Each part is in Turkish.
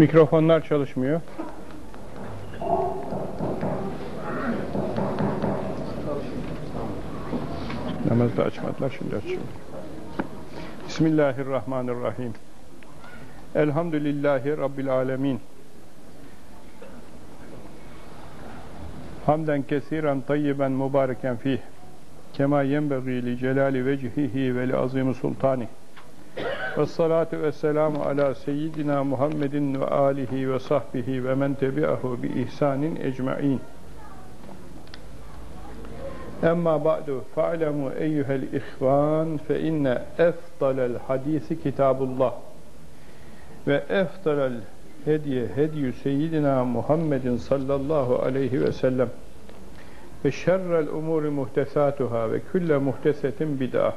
Mikrofonlar çalışmıyor. Namazda açmadılar, şimdi açıyor. Bismillahirrahmanirrahim. Elhamdülillahi Rabbil alemin. Hamden kesiren tayyiben mübareken fih. Kema yenbeği li celali vecihihi ve li azimi sultani. Ve salatu ve selamu ala seyyidina Muhammedin ve alihi ve sahbihi ve men tebi'ahu bi ihsanin ecma'in. Emma ba'du fa'lemu eyyuhel ihvan fe inne efdalel hadisi kitabullah. Ve efdalel hediye hediyü seyyidina Muhammedin sallallahu aleyhi ve sellem. Ve şerrel umuri muhtesatuhâ ve külle muhtesetin bid'ah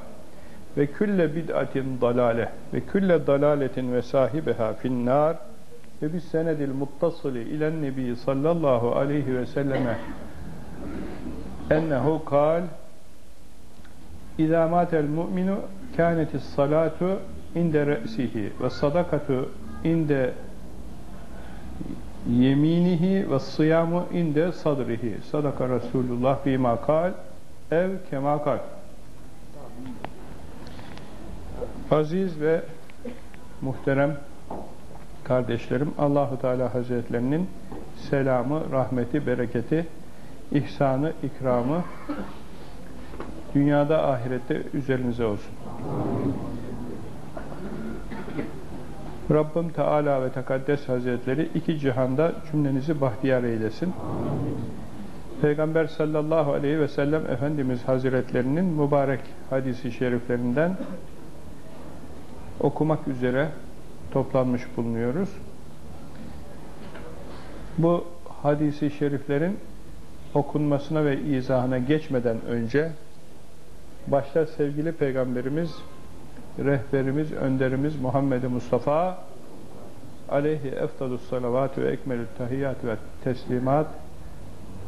ve külle bid'atin dalale ve külle dalaletin ve sahibiha finnâr ve bis senedil muttasili ilen nebi sallallahu aleyhi ve selleme ennehu kal İzâ mâtel mu'minu kânetis salatu inde re'sihi ve sadakatu inde yeminihi ve sıyamu inde sadrihi. Sadaka Resulullah bima kal ev kema kal. Aziz ve muhterem kardeşlerim, Allahu Teala Hazretlerinin selamı, rahmeti, bereketi, ihsanı, ikramı dünyada ahirette üzerinize olsun. Rabbim Teala ve Tekaddes Hazretleri iki cihanda cümlenizi bahtiyar eylesin. Peygamber sallallahu aleyhi ve sellem Efendimiz Hazretlerinin mübarek hadisi şeriflerinden okumak üzere toplanmış bulunuyoruz. Bu hadisi şeriflerin okunmasına ve izahına geçmeden önce başta sevgili Peygamberimiz rehberimiz, önderimiz Muhammed Mustafa aleyhi eftalus salavat ve ekmelü tahiyyat ve teslimat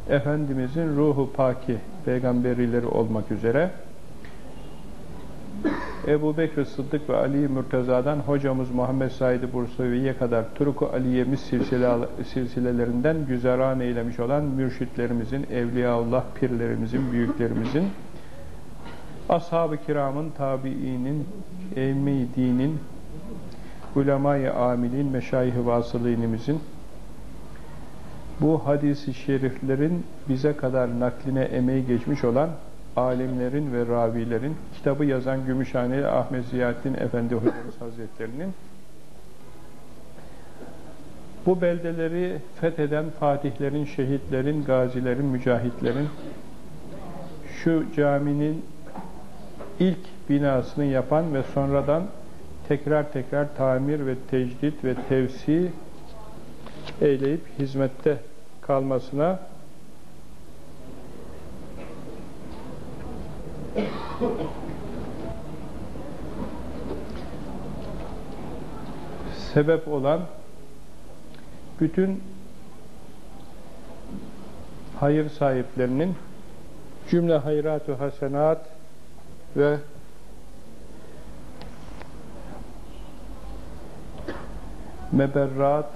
Efendimizin ruhu paki peygamberileri olmak üzere Ebu Bekir Sıddık ve Ali Mürteza'dan hocamız Muhammed Said Bursevi'ye kadar Turku Aliye'miz silsilelerinden güzeran eylemiş olan mürşitlerimizin, Evliyaullah pirlerimizin, büyüklerimizin ashab-ı kiramın, tabiinin, evmi dinin, ulema-i amilin, meşayih-i vasılinimizin bu hadisi şeriflerin bize kadar nakline emeği geçmiş olan alimlerin ve ravilerin, kitabı yazan Gümüşhaneli Ahmet Ziyaddin Efendi Hocamız Hazretlerinin bu beldeleri fetheden fatihlerin, şehitlerin, gazilerin, mücahitlerin şu caminin ilk binasını yapan ve sonradan tekrar tekrar tamir ve tecdit ve tevsi eyleyip hizmette kalmasına sebep olan bütün hayır sahiplerinin cümle hayrat ve hasenat ve meberrat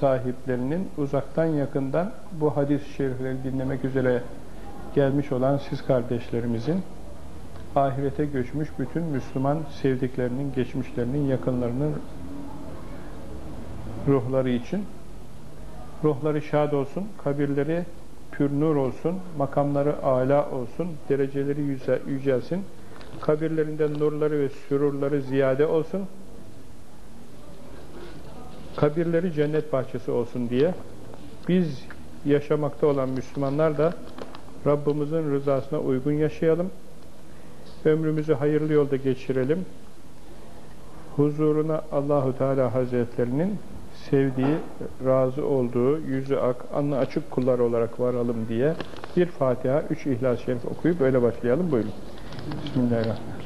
sahiplerinin uzaktan yakından bu hadis-i şerifleri dinlemek üzere gelmiş olan siz kardeşlerimizin ahirete göçmüş bütün Müslüman sevdiklerinin, geçmişlerinin, yakınlarının ruhları için. Ruhları şad olsun, kabirleri pür nur olsun, makamları âlâ olsun, dereceleri yüce, yücelsin, kabirlerinde nurları ve sürurları ziyade olsun, kabirleri cennet bahçesi olsun diye. Biz yaşamakta olan Müslümanlar da Rabbimizin rızasına uygun yaşayalım, ömrümüzü hayırlı yolda geçirelim, huzuruna Allahu Teala Hazretlerinin sevdiği, razı olduğu, yüzü ak, anlı açık kullar olarak varalım diye bir Fatiha, üç İhlas-ı Şerif okuyup öyle başlayalım. Buyurun. Bismillahirrahmanirrahim.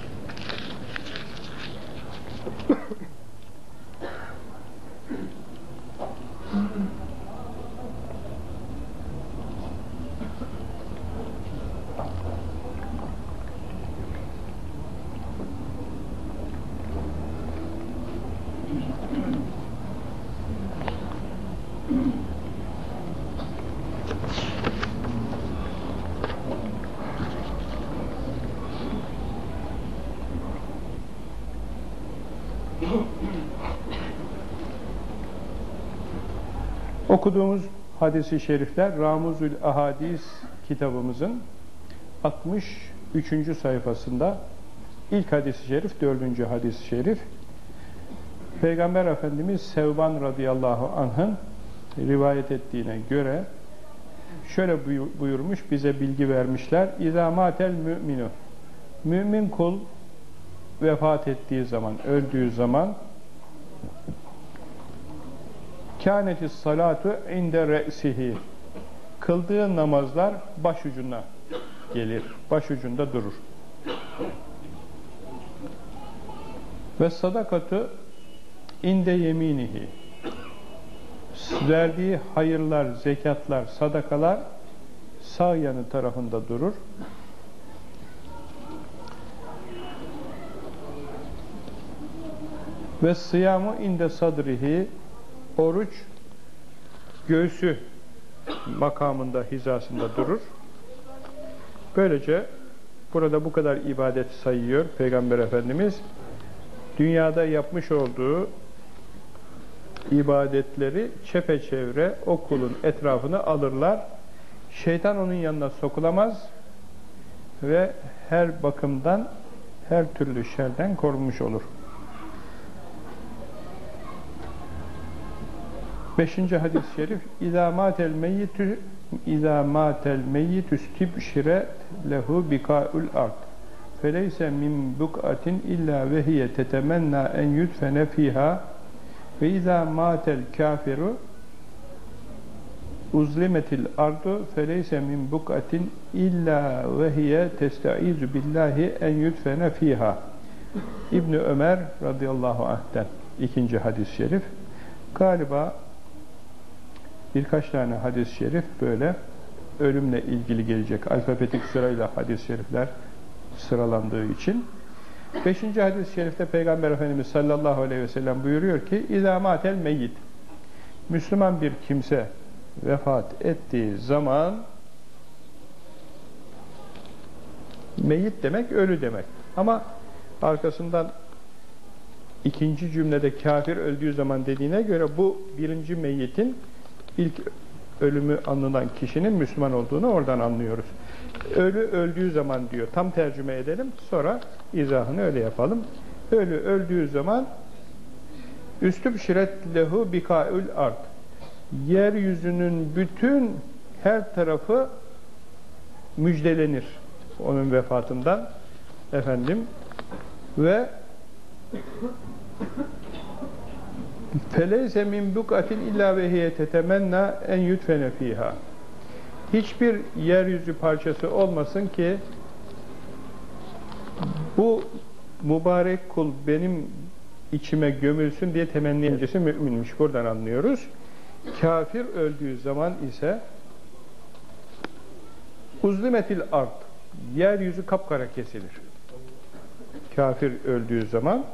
Okuduğumuz hadisi şerifler Ramuzül Ahadis kitabımızın 63. sayfasında ilk hadisi şerif, dördüncü hadisi şerif Peygamber Efendimiz Sevban radıyallahu anh'ın rivayet ettiğine göre şöyle buyurmuş, bize bilgi vermişler. İzâ mâtel mü'minu Mümin kul vefat ettiği zaman, öldüğü zaman kânetis salatu inde re'sihi kıldığı namazlar başucuna gelir, başucunda durur. Ve sadakatı inde yeminihi verdiği hayırlar, zekatlar, sadakalar sağ yanı tarafında durur. Ve sıyamu inde sadrihi oruç göğsü makamında, hizasında durur. Böylece burada bu kadar ibadet sayıyor Peygamber Efendimiz. Dünyada yapmış olduğu ibadetleri çepeçevre o kulun etrafını alırlar. Şeytan onun yanına sokulamaz ve her bakımdan her türlü şerden korunmuş olur. Beşinci hadis-i şerif İzâ mâtel meyyitü İzâ mâtel meyyitü stibşire lehu bikâ'ül ard. Feleyse min buk'atin illa vehiye tetemennâ en yudfene fîhâ. Ve izâ mâtel kâfiru uzlimetil ardu feleyse min buk'atin illa vehiye testaizu billahi en yudfene fîhâ. İbni Ömer radıyallahu anh'ten ikinci hadis-i şerif. Galiba birkaç tane hadis-i şerif böyle ölümle ilgili gelecek alfabetik sırayla hadis-i şerifler sıralandığı için Beşinci hadis-i şerifte Peygamber Efendimiz sallallahu aleyhi ve sellem buyuruyor ki اِذَا مَاتَ meyyit Müslüman bir kimse vefat ettiği zaman meyyit demek ölü demek. Ama arkasından ikinci cümlede kafir öldüğü zaman dediğine göre bu birinci meyyitin ilk ölümü anılan kişinin Müslüman olduğunu oradan anlıyoruz. Ölü öldüğü zaman diyor. Tam tercüme edelim. Sonra izahını öyle yapalım. Ölü öldüğü zaman üstüb şiret lehu bikaül art. Yeryüzünün bütün her tarafı müjdelenir onun vefatından efendim ve min bukatin illa ve hiye tetemenna en yutfene fiha hiçbir yeryüzü parçası olmasın ki bu mübarek kul benim içime gömülsün diye temenni öncesi müminmiş. Buradan anlıyoruz. Kafir öldüğü zaman ise uzlimetil art yeryüzü kapkara kesilir. Kafir öldüğü zaman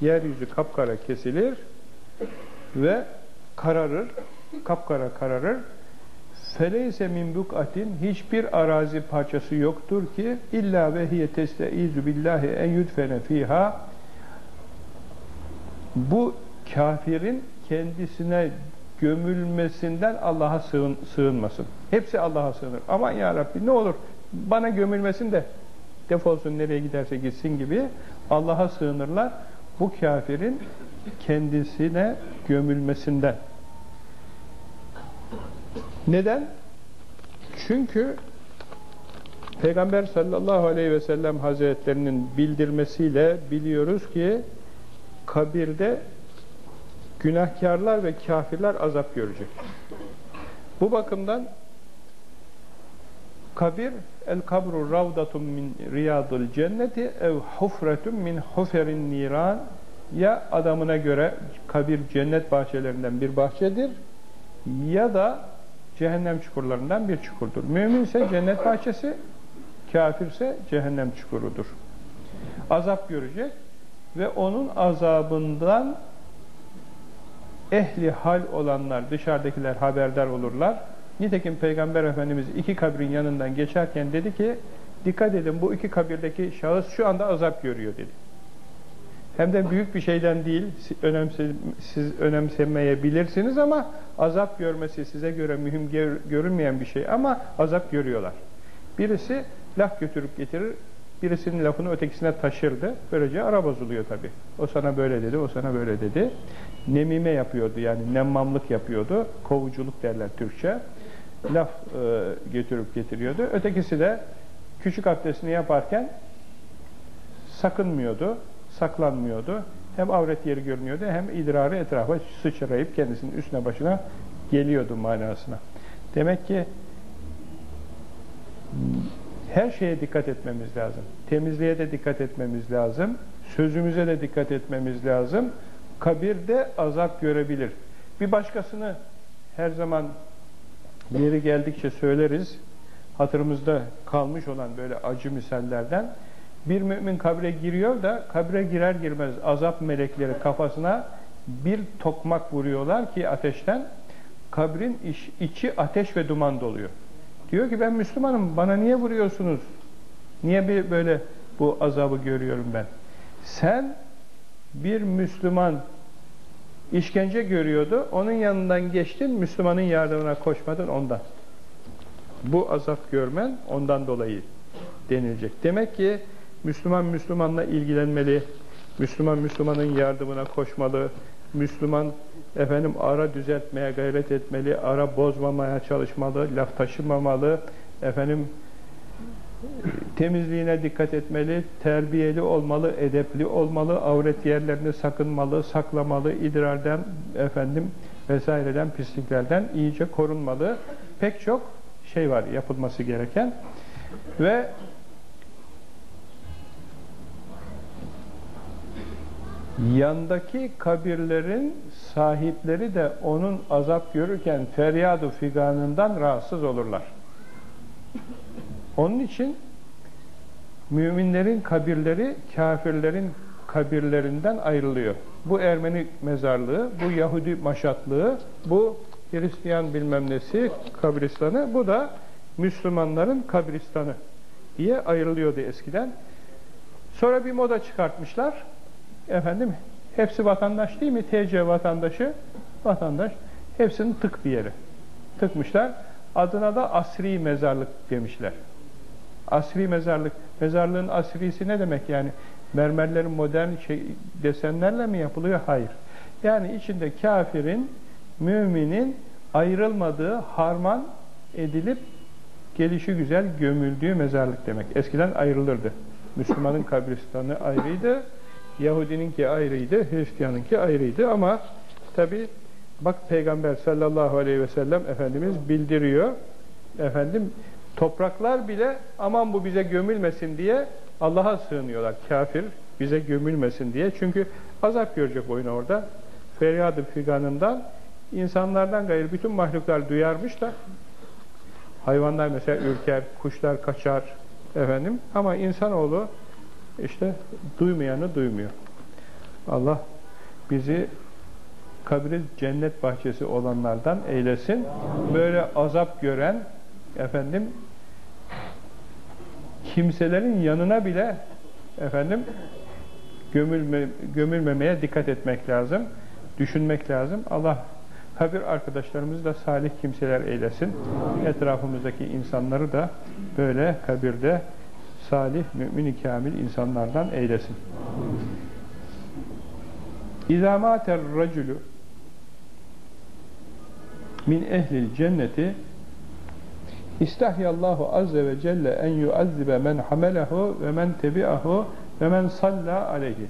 yeryüzü kapkara kesilir ve kararır, kapkara kararır Feleyse min buk'atin hiçbir arazi parçası yoktur ki illa ve hiye testeizu billahi en yudfene fiha bu kafirin kendisine gömülmesinden Allah'a sığın, sığınmasın. Hepsi Allah'a sığınır. Aman ya Rabbi ne olur bana gömülmesin de defolsun nereye giderse gitsin gibi Allah'a sığınırlar. Bu kafirin kendisine gömülmesinden. Neden? Çünkü Peygamber sallallahu aleyhi ve sellem hazretlerinin bildirmesiyle biliyoruz ki kabirde günahkarlar ve kafirler azap görecek. Bu bakımdan kabir el kabru ravdatun min riyadul cenneti ev hufretun min huferin niran ya adamına göre kabir cennet bahçelerinden bir bahçedir ya da cehennem çukurlarından bir çukurdur. Mümin ise cennet bahçesi, kafirse cehennem çukurudur. Azap görecek ve onun azabından ehli hal olanlar, dışarıdakiler haberdar olurlar. Nitekim Peygamber Efendimiz iki kabrin yanından geçerken dedi ki, dikkat edin bu iki kabirdeki şahıs şu anda azap görüyor dedi. Hem de büyük bir şeyden değil, önemse, siz önemsemeyebilirsiniz ama azap görmesi size göre mühim görünmeyen bir şey ama azap görüyorlar. Birisi laf götürüp getirir, birisinin lafını ötekisine taşırdı. Böylece ara bozuluyor tabi. O sana böyle dedi, o sana böyle dedi. Nemime yapıyordu yani nemmamlık yapıyordu. Kovuculuk derler Türkçe. Laf e, götürüp getiriyordu. Ötekisi de küçük abdestini yaparken sakınmıyordu, saklanmıyordu. Hem avret yeri görünüyordu hem idrarı etrafa sıçrayıp kendisinin üstüne başına geliyordu manasına. Demek ki her şeye dikkat etmemiz lazım. Temizliğe de dikkat etmemiz lazım. Sözümüze de dikkat etmemiz lazım. Kabirde azap görebilir. Bir başkasını her zaman yeri geldikçe söyleriz. Hatırımızda kalmış olan böyle acı misallerden bir mümin kabre giriyor da kabre girer girmez azap melekleri kafasına bir tokmak vuruyorlar ki ateşten kabrin iç, içi ateş ve duman doluyor. Diyor ki ben Müslümanım bana niye vuruyorsunuz? Niye bir böyle bu azabı görüyorum ben? Sen bir Müslüman işkence görüyordu. Onun yanından geçtin. Müslümanın yardımına koşmadın ondan. Bu azap görmen ondan dolayı denilecek. Demek ki Müslüman Müslümanla ilgilenmeli. Müslüman Müslümanın yardımına koşmalı. Müslüman efendim ara düzeltmeye gayret etmeli, ara bozmamaya çalışmalı, laf taşımamalı, efendim temizliğine dikkat etmeli, terbiyeli olmalı, edepli olmalı, avret yerlerini sakınmalı, saklamalı, idrardan efendim vesaireden, pisliklerden iyice korunmalı. Pek çok şey var yapılması gereken ve Yandaki kabirlerin sahipleri de onun azap görürken feryadu figanından rahatsız olurlar. Onun için müminlerin kabirleri kafirlerin kabirlerinden ayrılıyor. Bu Ermeni mezarlığı, bu Yahudi maşatlığı, bu Hristiyan bilmem nesi kabristanı, bu da Müslümanların kabristanı diye ayrılıyordu eskiden. Sonra bir moda çıkartmışlar. Efendim hepsi vatandaş değil mi? TC vatandaşı vatandaş. Hepsinin tık bir yeri. Tıkmışlar. Adına da asri mezarlık demişler. Asri mezarlık. Mezarlığın asrisi ne demek yani? Mermerlerin modern şey, desenlerle mi yapılıyor? Hayır. Yani içinde kafirin, müminin ayrılmadığı, harman edilip gelişi güzel gömüldüğü mezarlık demek. Eskiden ayrılırdı. Müslümanın kabristanı ayrıydı. Yahudininki ayrıydı, Hristiyanınki ayrıydı ama tabi bak Peygamber sallallahu aleyhi ve sellem Efendimiz bildiriyor. Efendim topraklar bile aman bu bize gömülmesin diye Allah'a sığınıyorlar. Kafir bize gömülmesin diye. Çünkü azap görecek oyun orada. Feryadı figanından insanlardan gayrı bütün mahluklar duyarmış da hayvanlar mesela ürker, kuşlar kaçar efendim ama insanoğlu işte duymayanı duymuyor. Allah bizi kabri cennet bahçesi olanlardan eylesin. Böyle azap gören efendim kimselerin yanına bile efendim gömülme, gömülmemeye dikkat etmek lazım. Düşünmek lazım. Allah kabir arkadaşlarımızı da salih kimseler eylesin. Etrafımızdaki insanları da böyle kabirde salih, mümin-i kamil insanlardan eylesin. İzâ mâter racülü min ehlil cenneti İstahyallahu azze ve celle en yuazzibe men hamelehu ve men tebi'ahu ve men salla aleyhi.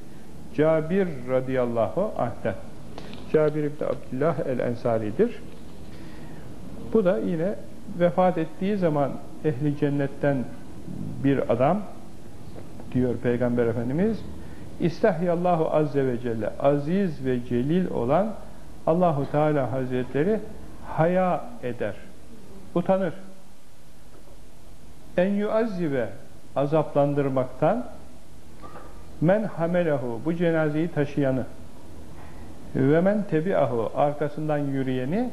Cabir radıyallahu anh'ten. Cabir ibn Abdullah el-Ensari'dir. Bu da yine vefat ettiği zaman ehli cennetten bir adam diyor Peygamber Efendimiz İstahyallahu azze ve celle aziz ve celil olan Allahu Teala Hazretleri haya eder. Utanır. En yuazzive azaplandırmaktan men hamelehu bu cenazeyi taşıyanı ve men tebiahu arkasından yürüyeni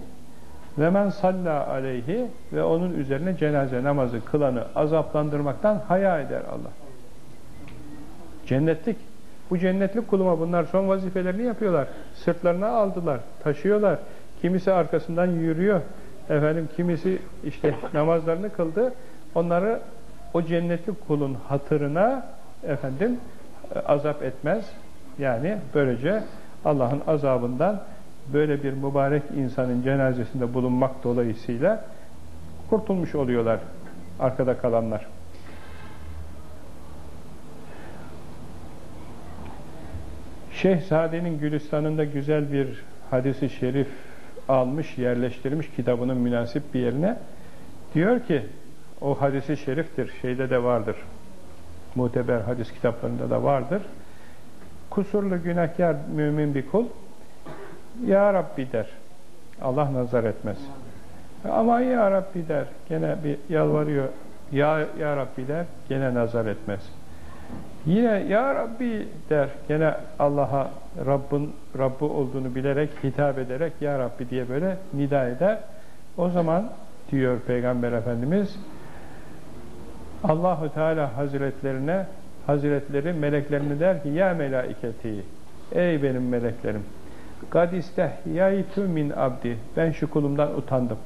ve men salla aleyhi ve onun üzerine cenaze namazı kılanı azaplandırmaktan haya eder Allah. Cennetlik Bu cennetli kuluma bunlar son vazifelerini yapıyorlar. Sırtlarına aldılar, taşıyorlar. Kimisi arkasından yürüyor. Efendim kimisi işte namazlarını kıldı. Onları o cennetli kulun hatırına efendim azap etmez. Yani böylece Allah'ın azabından böyle bir mübarek insanın cenazesinde bulunmak dolayısıyla kurtulmuş oluyorlar arkada kalanlar. Şehzade'nin Gülistan'ında güzel bir hadisi şerif almış, yerleştirmiş kitabının münasip bir yerine. Diyor ki, o hadisi şeriftir, şeyde de vardır. Muteber hadis kitaplarında da vardır. Kusurlu günahkar mümin bir kul, Ya Rabbi der. Allah nazar etmez. Ama Ya Rabbi der. Gene bir yalvarıyor. Ya, ya Rabbi der. Gene nazar etmez. Yine Ya Rabbi der. Gene Allah'a Rabbin Rabbi olduğunu bilerek, hitap ederek Ya Rabbi diye böyle nida eder. O zaman diyor Peygamber Efendimiz Allahu Teala Hazretlerine Hazretleri meleklerine der ki Ya melaiketi Ey benim meleklerim Kad istehyaytu min abdi Ben şu kulumdan utandım.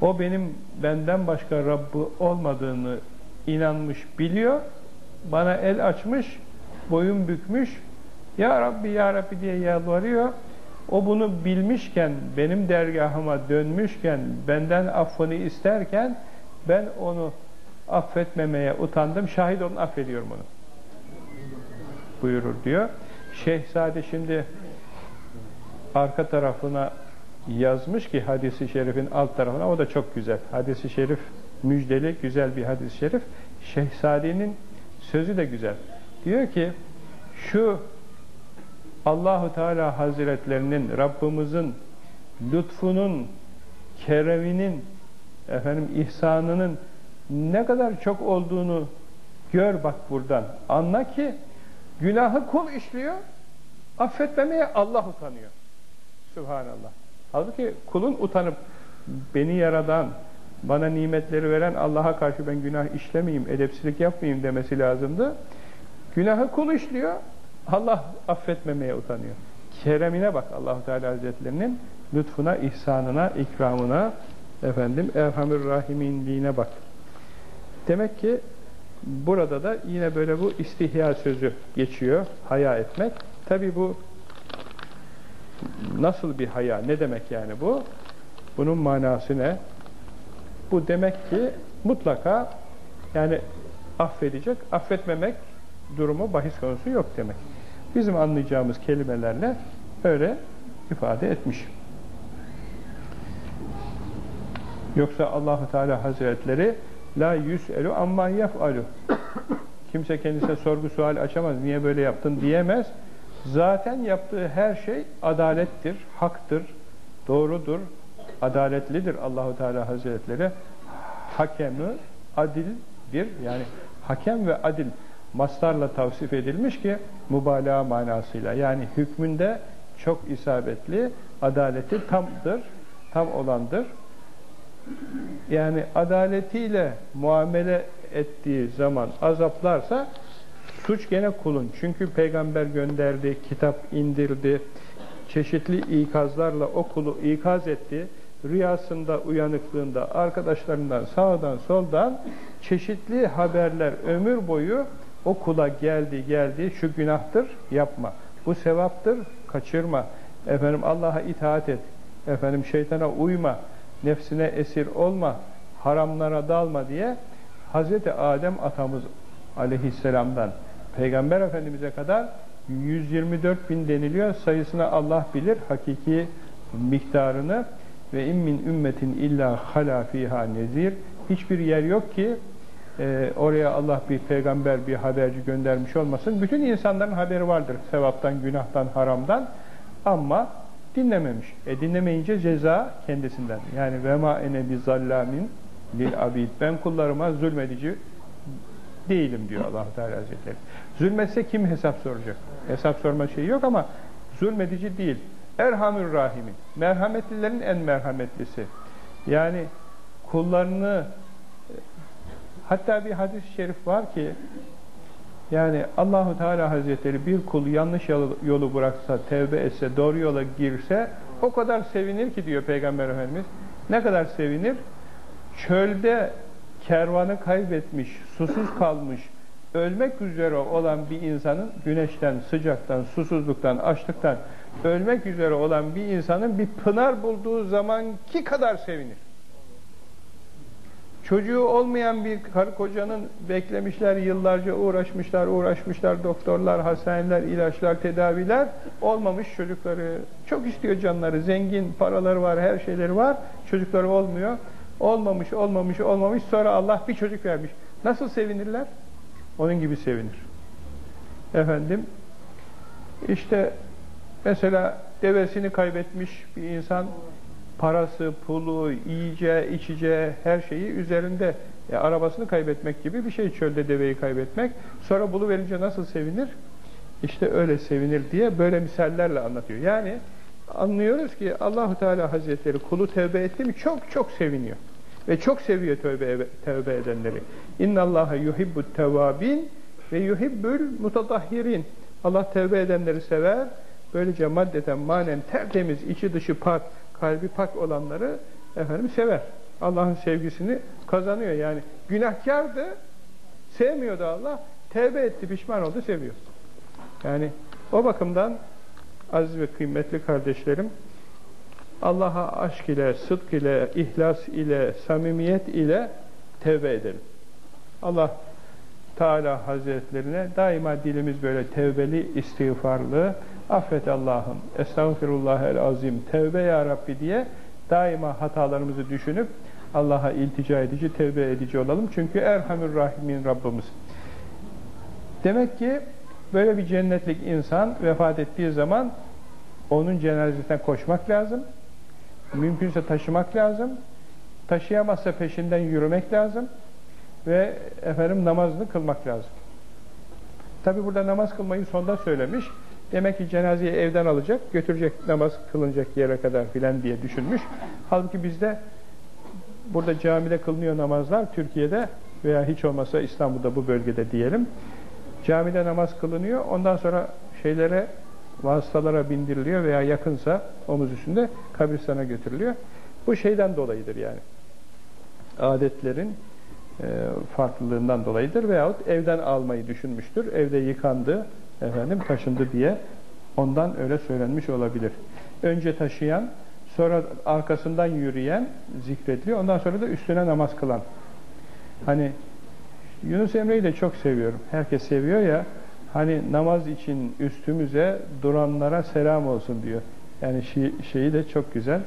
O benim benden başka Rabbi olmadığını inanmış, biliyor. Bana el açmış, boyun bükmüş. Ya Rabbi, Ya Rabbi diye yalvarıyor. O bunu bilmişken, benim dergahıma dönmüşken, benden affını isterken ben onu affetmemeye utandım. Şahit olun affediyorum onu. Buyurur diyor. Şehzade şimdi arka tarafına yazmış ki hadisi şerifin alt tarafına o da çok güzel. Hadisi şerif müjdeli güzel bir hadis-i şerif. Şehzadenin sözü de güzel. Diyor ki şu Allahu Teala Hazretlerinin Rabbimizin lütfunun kereminin efendim ihsanının ne kadar çok olduğunu gör bak buradan. Anla ki günahı kul işliyor affetmemeye Allah utanıyor. Subhanallah. Halbuki kulun utanıp beni yaradan, bana nimetleri veren Allah'a karşı ben günah işlemeyeyim, edepsizlik yapmayayım demesi lazımdı. Günahı kul işliyor, Allah affetmemeye utanıyor. Keremine bak allah Teala Hazretlerinin lütfuna, ihsanına, ikramına, efendim, Erhamür Rahiminliğine bak. Demek ki burada da yine böyle bu istihya sözü geçiyor, haya etmek. Tabi bu nasıl bir haya, ne demek yani bu? Bunun manası ne? Bu demek ki mutlaka yani affedecek, affetmemek durumu bahis konusu yok demek. Bizim anlayacağımız kelimelerle öyle ifade etmiş. Yoksa Allahu Teala Hazretleri la yüselu amma yef'alu. Kimse kendisine sorgu sual açamaz. Niye böyle yaptın diyemez. Zaten yaptığı her şey adalettir, haktır, doğrudur, adaletlidir Allahu Teala Hazretleri. Hakemi adildir. Yani hakem ve adil mastarla tavsif edilmiş ki mübalağa manasıyla. Yani hükmünde çok isabetli, adaleti tamdır, tam olandır. Yani adaletiyle muamele ettiği zaman azaplarsa suç gene kulun. Çünkü peygamber gönderdi, kitap indirdi, çeşitli ikazlarla o kulu ikaz etti. Rüyasında, uyanıklığında, arkadaşlarından, sağdan, soldan çeşitli haberler ömür boyu o kula geldi, geldi, şu günahtır, yapma. Bu sevaptır, kaçırma. Efendim Allah'a itaat et. Efendim şeytana uyma. Nefsine esir olma. Haramlara dalma diye Hazreti Adem atamız aleyhisselamdan Peygamber Efendimiz'e kadar 124 bin deniliyor. Sayısını Allah bilir. Hakiki miktarını ve immin ümmetin illa hala fiha nezir. Hiçbir yer yok ki e, oraya Allah bir peygamber, bir haberci göndermiş olmasın. Bütün insanların haberi vardır. Sevaptan, günahtan, haramdan. Ama dinlememiş. E dinlemeyince ceza kendisinden. Yani ve ma ene bi lil abid. Ben kullarıma zulmedici değilim diyor Allah Teala Hazretleri. Zulmetse kim hesap soracak? Hesap sorma şeyi yok ama zulmedici değil. Erhamür Rahimin. Merhametlilerin en merhametlisi. Yani kullarını hatta bir hadis-i şerif var ki Yani Allahu Teala Hazretleri bir kul yanlış yolu bıraksa, tevbe etse, doğru yola girse o kadar sevinir ki diyor Peygamber Efendimiz. Ne kadar sevinir? Çölde kervanı kaybetmiş, susuz kalmış, ölmek üzere olan bir insanın güneşten, sıcaktan, susuzluktan, açlıktan ölmek üzere olan bir insanın bir pınar bulduğu zamanki kadar sevinir. Çocuğu olmayan bir karı kocanın beklemişler, yıllarca uğraşmışlar, uğraşmışlar, doktorlar, hastaneler, ilaçlar, tedaviler, olmamış çocukları. Çok istiyor canları, zengin, paraları var, her şeyleri var, çocukları olmuyor. Olmamış, olmamış, olmamış, sonra Allah bir çocuk vermiş. Nasıl sevinirler? Onun gibi sevinir. Efendim, işte mesela devesini kaybetmiş bir insan, parası, pulu, yiyeceği, içeceği her şeyi üzerinde. E, arabasını kaybetmek gibi bir şey çölde deveyi kaybetmek. Sonra bulu verince nasıl sevinir? İşte öyle sevinir diye böyle misallerle anlatıyor. Yani anlıyoruz ki Allahu Teala Hazretleri kulu tevbe etti mi çok çok seviniyor. Ve çok seviyor tövbe, tövbe edenleri. İnna Allaha yuhibbut tevabin ve yuhibbül mutatahhirin. Allah tevbe edenleri sever. Böylece maddeten manen tertemiz, içi dışı pak, kalbi pak olanları efendim sever. Allah'ın sevgisini kazanıyor. Yani günahkardı, sevmiyordu Allah. Tevbe etti, pişman oldu, seviyor. Yani o bakımdan aziz ve kıymetli kardeşlerim Allah'a aşk ile, sıdk ile, ihlas ile, samimiyet ile tevbe edelim. Allah Teala Hazretlerine daima dilimiz böyle tevbeli, istiğfarlı, affet Allah'ım, estağfirullah el azim, tevbe ya Rabbi diye daima hatalarımızı düşünüp Allah'a iltica edici, tevbe edici olalım. Çünkü Erhamür Rahimin Rabbimiz. Demek ki böyle bir cennetlik insan vefat ettiği zaman onun cenazesine koşmak lazım. Mümkünse taşımak lazım. Taşıyamazsa peşinden yürümek lazım. Ve efendim namazını kılmak lazım. Tabi burada namaz kılmayı sonda söylemiş. Demek ki cenazeyi evden alacak, götürecek namaz kılınacak yere kadar filan diye düşünmüş. Halbuki bizde burada camide kılınıyor namazlar Türkiye'de veya hiç olmasa İstanbul'da bu bölgede diyelim. Camide namaz kılınıyor. Ondan sonra şeylere vasıtalara bindiriliyor veya yakınsa omuz üstünde kabristana götürülüyor. Bu şeyden dolayıdır yani. Adetlerin e, farklılığından dolayıdır veyahut evden almayı düşünmüştür. Evde yıkandı, efendim taşındı diye ondan öyle söylenmiş olabilir. Önce taşıyan, sonra arkasından yürüyen zikrediliyor. Ondan sonra da üstüne namaz kılan. Hani Yunus Emre'yi de çok seviyorum. Herkes seviyor ya. Hani namaz için üstümüze duranlara selam olsun diyor. Yani şeyi de çok güzel.